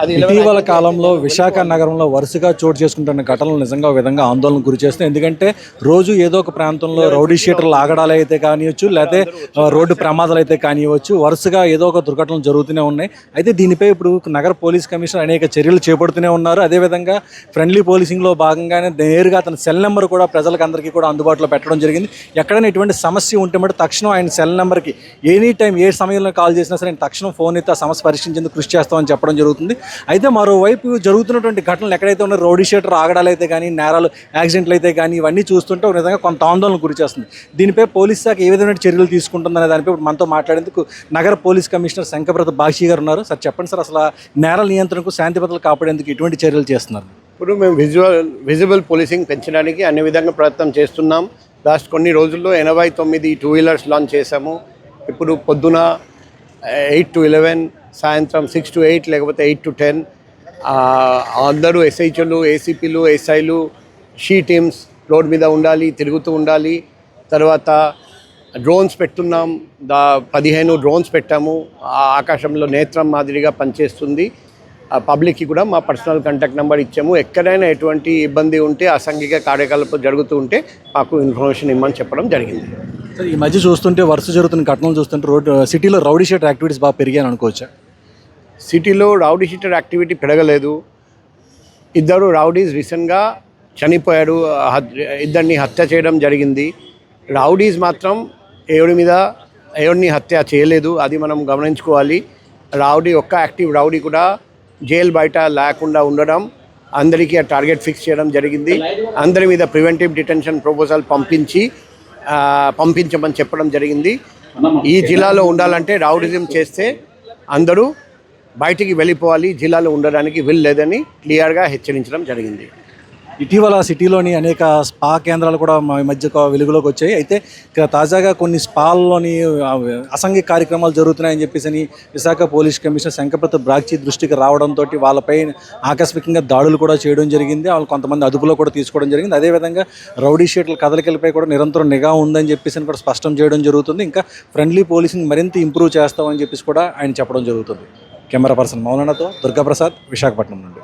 అది ఇటీవల కాలంలో విశాఖ నగరంలో వరుసగా చోటు చేసుకుంటున్న ఘటనలు నిజంగా విధంగా ఆందోళన గురి చేస్తాయి ఎందుకంటే రోజు ఏదో ఒక ప్రాంతంలో రౌడీ షీటర్లు ఆగడాలు అయితే కానివ్వచ్చు లేకపోతే రోడ్డు ప్రమాదాలు అయితే కానివ్వచ్చు వరుసగా ఏదో ఒక దుర్ఘటనలు జరుగుతూనే ఉన్నాయి. అయితే దీనిపై ఇప్పుడు నగర పోలీస్ కమిషనర్ అనేక చర్యలు చేపడుతూనే ఉన్నారు. అదేవిధంగా ఫ్రెండ్లీ పోలీసింగ్లో భాగంగానే నేరుగా తన సెల్ నెంబర్ కూడా ప్రజలకు అందరికీ కూడా అందుబాటులో పెట్టడం జరిగింది. ఎక్కడైనా ఇటువంటి సమస్య ఉంటే మటు తక్షణం ఆయన సెల్ నెంబర్కి ఎనీ టైం ఏ సమయంలో కాల్ చేసినా సరే ఆయన తక్షణం ఫోన్ అయితే ఆ సమస్య పరిష్కరించేందుకు కృషి చేస్తామని చెప్పడం జరుగుతుంది. అయితే మరోవైపు జరుగుతున్నటువంటి ఘటనలు ఎక్కడైతే ఉన్న రోడ్ షేటర్ ఆగడాలు అయితే కానీ నేరాలు యాక్సిడెంట్లు అయితే కానీ ఇవన్నీ చూస్తుంటే ఒక విధంగా కొంత ఆందోళన గురి చేస్తుంది దీనిపై పోలీస్ శాఖ ఏ విధమైన చర్యలు తీసుకుంటుందనే దానిపై ఇప్పుడు మనతో మాట్లాడేందుకు నగర పోలీస్ కమిషనర్ శంకరప్రత బాషీ గారు ఉన్నారు. సార్ చెప్పండి సార్ అసలు నేరాల నియంత్రణకు శాంతి భద్రతలు కాపాడేందుకు ఎటువంటి చర్యలు చేస్తున్నారు? ఇప్పుడు మేము విజువల్ విజిబుల్ పోలీసింగ్ పెంచడానికి అన్ని విధంగా ప్రయత్నం చేస్తున్నాం. లాస్ట్ కొన్ని రోజుల్లో ఎనభై తొమ్మిది టూ వీలర్స్ లాంచ్ చేశాము. ఇప్పుడు పొద్దున ఎయిట్ టు ఎలెవెన్ సాయంత్రం సిక్స్ టు ఎయిట్ లేకపోతే ఎయిట్ టు టెన్ అందరూ ఎస్ఐచలు ఏసీపీలు ఎస్ఐలు షీ టీమ్స్ రోడ్ మీద ఉండాలి తిరుగుతూ ఉండాలి. తర్వాత డ్రోన్స్ పెట్టున్నాం. దా పదిహేను డ్రోన్స్ పెట్టాము. ఆకాశంలో నేత్రం మాదిరిగా పనిచేస్తుంది. పబ్లిక్కి కూడా మా పర్సనల్ కాంటాక్ట్ నెంబర్ ఇచ్చాము. ఎక్కడైనా ఎటువంటి ఇబ్బంది ఉంటే అసంఘిక కార్యకలాపాలు జరుగుతూ ఉంటే మాకు ఇన్ఫర్మేషన్ ఇమ్మని చెప్పడం జరిగింది. సార్ ఈ మధ్య చూస్తుంటే వరుస జరుగుతున్న ఘటనలు చూస్తుంటే రోడ్ సిటీలో రౌడీ షేట్ యాక్టివిటీస్ బాగా పెరిగాయని అనుకోవచ్చా? సిటీలో రౌడీ షీటర్ యాక్టివిటీ పెరగలేదు. ఇద్దరు రౌడీస్ రీసెంట్గా చనిపోయారు. ఇద్దరిని హత్య చేయడం జరిగింది. రౌడీస్ మాత్రం ఎవడి మీద ఎవరిని హత్య చేయలేదు. అది మనం గమనించుకోవాలి. రౌడీ ఒక్క యాక్టివ్ రౌడీ కూడా జైలు బయట లేకుండా ఉండడం అందరికీ ఆ టార్గెట్ ఫిక్స్ చేయడం జరిగింది. అందరి మీద ప్రివెంటివ్ డిటెన్షన్ ప్రపోజల్ పంపించి పంపించమని చెప్పడం జరిగింది. ఈ జిల్లాలో ఉండాలంటే రౌడిజం చేస్తే అందరూ బయటికి వెళ్ళిపోవాలి జిల్లాలో ఉండడానికి వీల్లేదని క్లియర్గా హెచ్చరించడం జరిగింది. ఇటీవల సిటీలోని అనేక స్పా కేంద్రాలు కూడా మా మధ్య వెలుగులోకి వచ్చాయి. అయితే తాజాగా కొన్ని స్పాల్లోని అసంఘిక కార్యక్రమాలు జరుగుతున్నాయని చెప్పేసి అని విశాఖ పోలీస్ కమిషనర్ శంకరప్రత బ్రాక్చి దృష్టికి రావడంతో వాళ్ళపై ఆకస్మికంగా దాడులు కూడా చేయడం జరిగింది. వాళ్ళు కొంతమంది అదుపులో కూడా తీసుకోవడం జరిగింది. అదేవిధంగా రౌడీ షీట్ల కదలికలపై కూడా నిరంతరం నిఘా ఉందని చెప్పేసి అని కూడా స్పష్టం చేయడం జరుగుతుంది. ఇంకా ఫ్రెండ్లీ పోలీసింగ్ మరింత ఇంప్రూవ్ చేస్తామని చెప్పేసి కూడా ఆయన చెప్పడం జరుగుతుంది. కెమెరా పర్సన్ మౌలానాతో దుర్గాప్రసాద్ విశాఖపట్నం నుండి.